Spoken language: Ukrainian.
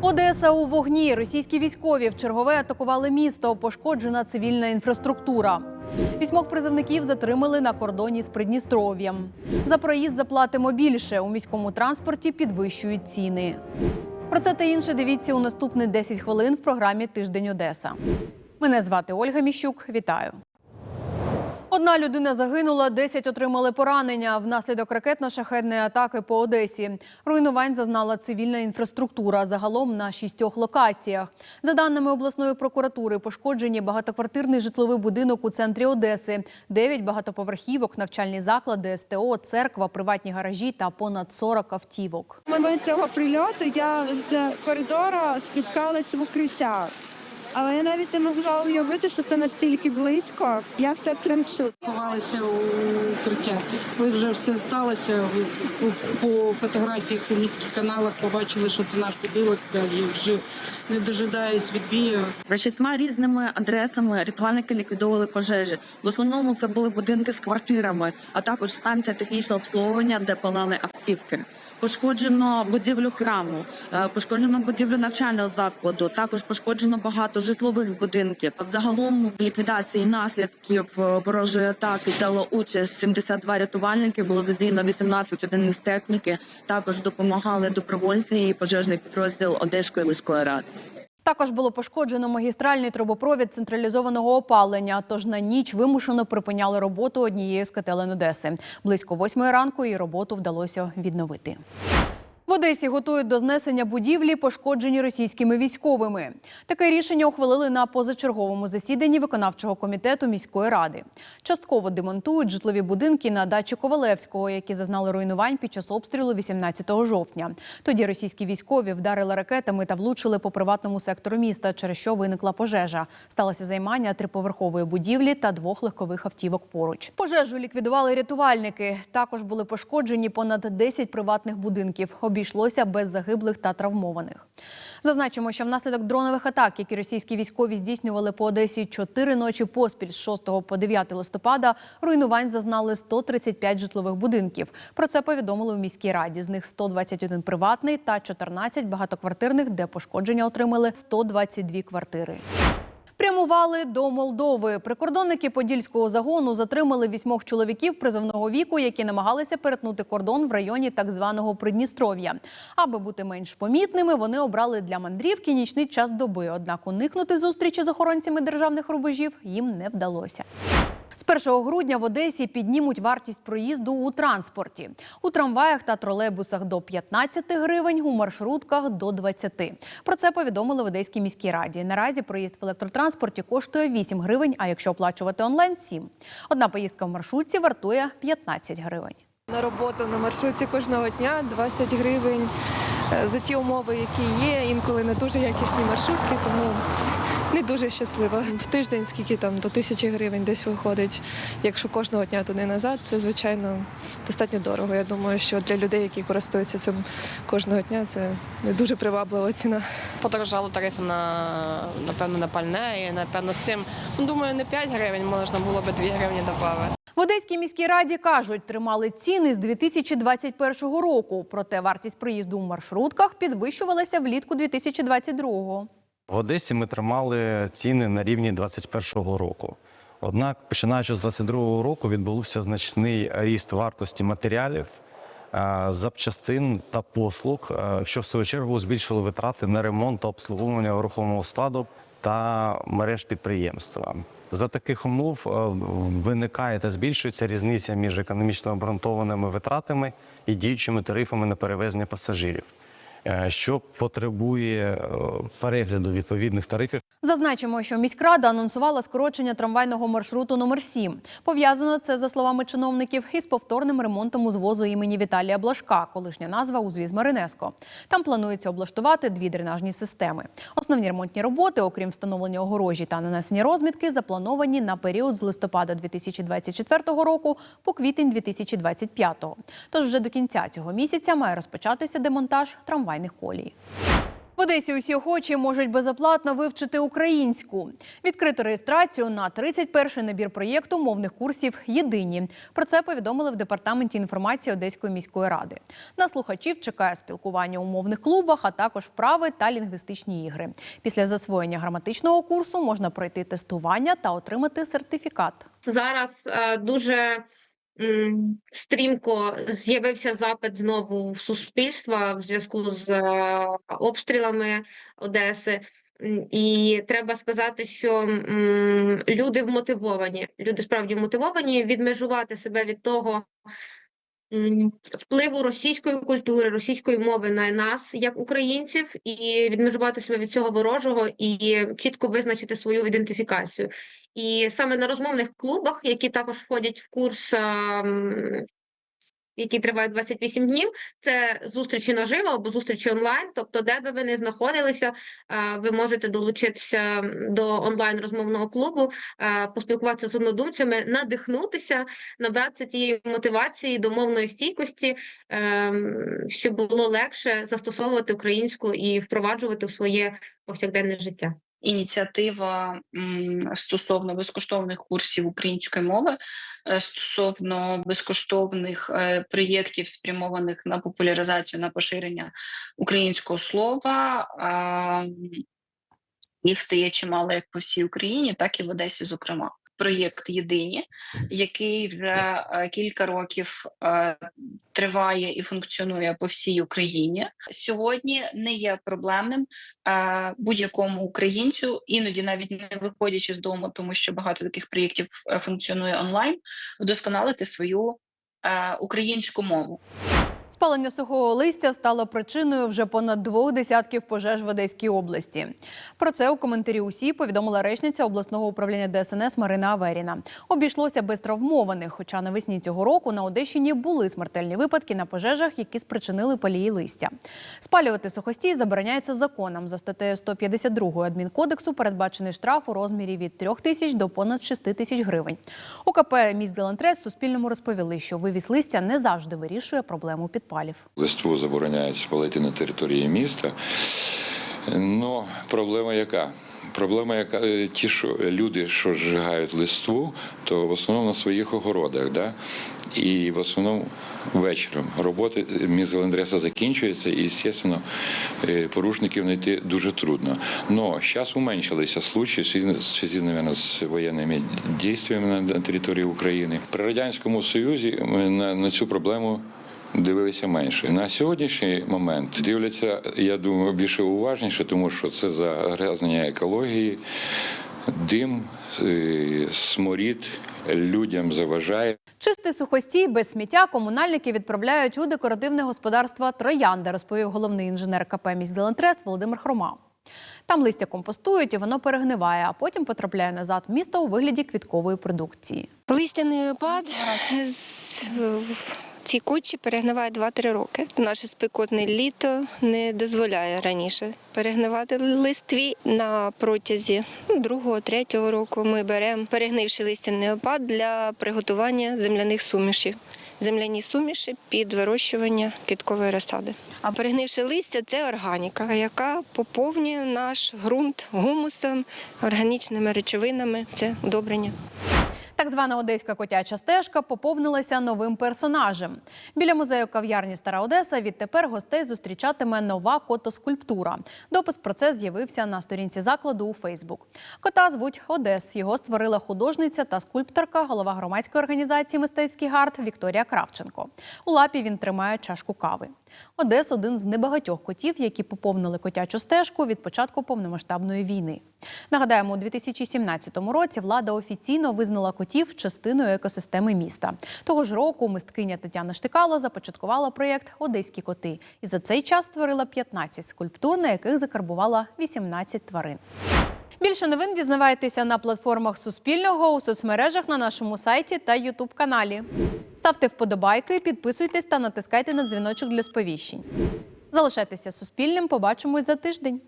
Одеса у вогні. Російські військові в чергове атакували місто. Пошкоджена цивільна інфраструктура. Вісьмох призовників затримали на кордоні з Придністров'ям. За проїзд заплатимо більше. У міському транспорті підвищують ціни. Про це та інше дивіться у наступні 10 хвилин в програмі Тиждень Одеса. Мене звати Ольга Міщук. Вітаю. Одна людина загинула, 10 отримали поранення внаслідок ракетно-шахедної атаки по Одесі. Руйнувань зазнала цивільна інфраструктура загалом на шістьох локаціях. За даними обласної прокуратури, пошкоджені багатоквартирний житловий будинок у центрі Одеси, 9 багатоповерхівок, навчальні заклади, СТО, церква, приватні гаражі та понад 40 автівок. В момент цього прильоту я з коридора спускалась в укриття. Але я навіть не могла уявити, що це настільки близько. Я все тремчу. Ховалися у укриття. Коли вже все сталося, по фотографіях у міських каналах побачили, що це наш будинок, і вже не дожидаясь відбію. За шістьма різними адресами рятувальники ліквідовували пожежі. В основному це були будинки з квартирами, а також станція технічного обслуговування, де палали автівки. Пошкоджено будівлю храму, е, пошкоджено будівлю навчального закладу. Також пошкоджено багато житлових будинків. Загалом в ліквідації наслідків е, ворожої атаки взяло участь 72 рятувальники. Було задіяно 18 одиниць техніки. Також допомагали добровольці і пожежний підрозділ Одеської міської ради. Також було пошкоджено магістральний трубопровід централізованого опалення. Тож на ніч вимушено припиняли роботу однієї з котелень Одеси. Близько восьмої ранку її роботу вдалося відновити. В Одесі готують до знесення будівлі, пошкоджені російськими військовими. Таке рішення ухвалили на позачерговому засіданні виконавчого комітету міської ради. Частково демонтують житлові будинки на дачі Ковалевського, які зазнали руйнувань під час обстрілу 18 жовтня. Тоді російські військові вдарили ракетами та влучили по приватному сектору міста, через що виникла пожежа. Сталося займання триповерхової будівлі та двох легкових автівок поруч. Пожежу ліквідували рятувальники. Також були пошкоджені понад 10 приватних будинків. Обійшлося без загиблих та травмованих. Зазначимо, що внаслідок дронових атак, які російські військові здійснювали по Одесі чотири ночі поспіль з 6 по 9 листопада, руйнувань зазнали 135 житлових будинків. Про це повідомили у міській раді. З них 121 приватний та 14 багатоквартирних, де пошкодження отримали 122 квартири. Прямували до Молдови. Прикордонники подільського загону затримали вісьмох чоловіків призовного віку, які намагалися перетнути кордон в районі так званого Придністров'я. Аби бути менш помітними, вони обрали для мандрівки нічний час доби. Однак уникнути зустрічі з охоронцями державних рубежів їм не вдалося. З 1 грудня в Одесі піднімуть вартість проїзду у транспорті. У трамваях та тролейбусах до 15 гривень, у маршрутках до 20. Про це повідомили в Одеській міській раді. Наразі проїзд в електротранспорті коштує 8 гривень, а якщо оплачувати онлайн – 7. Одна поїздка в маршрутці вартує 15 гривень. На роботу на маршрутці кожного дня 20 гривень е, за ті умови, які є. Інколи не дуже якісні маршрутки, тому не дуже щаслива. В тиждень скільки там до тисячі гривень десь виходить. Якщо кожного дня туди назад, це звичайно достатньо дорого. Я думаю, що для людей, які користуються цим кожного дня, це не дуже приваблива ціна. подорожало тарифи на напевно на пальне і напевно з цим. Ну думаю, не 5 гривень можна було би 2 гривні додати. В Одеській міській раді кажуть, тримали ціни з 2021 року. Проте вартість проїзду у маршрутках підвищувалася влітку 2022-го. В Одесі ми тримали ціни на рівні 2021 року. Однак, починаючи з 2022 року, відбувся значний ріст вартості матеріалів, запчастин та послуг, що в свою чергу збільшило витрати на ремонт та обслуговування рухомого складу та мереж підприємства. За таких умов виникає та збільшується різниця між економічно обґрунтованими витратами і діючими тарифами на перевезення пасажирів, що потребує е, перегляду відповідних тарифів. Зазначимо, що міськрада анонсувала скорочення трамвайного маршруту номер 7 Пов'язано це, за словами чиновників, із повторним ремонтом узвозу імені Віталія Блашка, колишня назва узвіз Маринеско. Там планується облаштувати дві дренажні системи. Основні ремонтні роботи, окрім встановлення огорожі та нанесення розмітки, заплановані на період з листопада 2024 року по квітень 2025. Тож вже до кінця цього місяця має розпочатися демонтаж трамвайних колій. В Одесі усі охочі можуть безоплатно вивчити українську. Відкрито реєстрацію на 31-й набір проєкту мовних курсів Єдині. Про це повідомили в департаменті інформації Одеської міської ради. На слухачів чекає спілкування у мовних клубах, а також вправи та лінгвістичні ігри. Після засвоєння граматичного курсу можна пройти тестування та отримати сертифікат. зараз е, дуже стрімко з'явився запит знову в суспільства в зв'язку з е, обстрілами Одеси. І треба сказати, що люди вмотивовані. Люди справді вмотивовані відмежувати себе від того впливу російської культури, російської мови на нас, як українців, і відмежувати себе від цього ворожого і чітко визначити свою ідентифікацію. І саме на розмовних клубах, які також входять в курс, який триває 28 днів, це зустрічі наживо або зустрічі онлайн. Тобто, де би ви не знаходилися, ви можете долучитися до онлайн розмовного клубу, поспілкуватися з однодумцями, надихнутися, набратися тієї мотивації до мовної стійкості, ем, щоб було легше застосовувати українську і впроваджувати в своє повсякденне життя. Ініціатива стосовно безкоштовних курсів української мови, е, стосовно безкоштовних е, проєктів, спрямованих на популяризацію на поширення українського слова. Їх стає чимало як по всій Україні, так і в Одесі, зокрема. Проєкт Єдині, який вже е, кілька років е, триває і функціонує по всій Україні. Сьогодні не є проблемним е, будь-якому українцю, іноді навіть не виходячи з дому, тому що багато таких проєктів функціонує онлайн, вдосконалити свою українську мову. Спалення сухого листя стало причиною вже понад двох десятків пожеж в Одеській області. Про це у коментарі УСІ повідомила речниця обласного управління ДСНС Марина Аверіна. Обійшлося без травмованих, хоча навесні цього року на Одещині були смертельні випадки на пожежах, які спричинили палії листя. Спалювати сухостій забороняється законом. За статтею 152 адмінкодексу передбачений штраф у розмірі від 3 тисяч до понад 6 тисяч гривень. У КП «Міст Зелентрес» Суспільному розповіли, що вивіз листя не завжди вирішує проблему підпалів. Листву забороняється палити на території міста. Ну, проблема яка? Проблема, яка е, ті, що люди, що зжигають листву, то в основному на своїх огородах, да? і в основному вечором. Роботи мізелендреса закінчується, і, звісно, е, порушників знайти дуже трудно. Но зараз уменшилися случаї, зв'язку, в з воєнними дійствами на- території України. При Радянському Союзі на, на цю проблему дивилися менше. На сьогоднішній момент дивляться, я думаю, більше уважніше, тому що це загрязнення екології, дим, е, сморід людям заважає. Чистий сухостій без сміття комунальники відправляють у декоративне господарство Троянда, розповів головний інженер КП «Міськ Зелентрест» Володимир Хрома. Там листя компостують і воно перегниває, а потім потрапляє назад в місто у вигляді квіткової продукції. Листяний опад в кучі перегниває 2-3 роки. Наше спекотне літо не дозволяє раніше перегнивати листві. На протязі ну, другого-третього року ми беремо перегнивши листяний опад для приготування земляних сумішів. Земляні суміші під вирощування квіткової розсади. А перегнивши листя це органіка, яка поповнює наш ґрунт гумусом, органічними речовинами. Це удобрення. Так звана одеська котяча стежка поповнилася новим персонажем. Біля музею кав'ярні Стара Одеса відтепер гостей зустрічатиме нова котоскульптура. Допис про це з'явився на сторінці закладу у Фейсбук. Кота звуть Одес. Його створила художниця та скульпторка, голова громадської організації Мистецький гард Вікторія Кравченко. У лапі він тримає чашку кави. Одес один з небагатьох котів, які поповнили котячу стежку від початку повномасштабної війни. Нагадаємо, у 2017 році влада офіційно визнала котів частиною екосистеми міста. Того ж року мисткиня Тетяна Штикало започаткувала проєкт Одеські коти і за цей час створила 15 скульптур, на яких закарбувала 18 тварин. Більше новин дізнавайтеся на платформах Суспільного у соцмережах на нашому сайті та Ютуб каналі. Ставте вподобайки, підписуйтесь та натискайте на дзвіночок для сповіщень. Залишайтеся Суспільним. Побачимось за тиждень.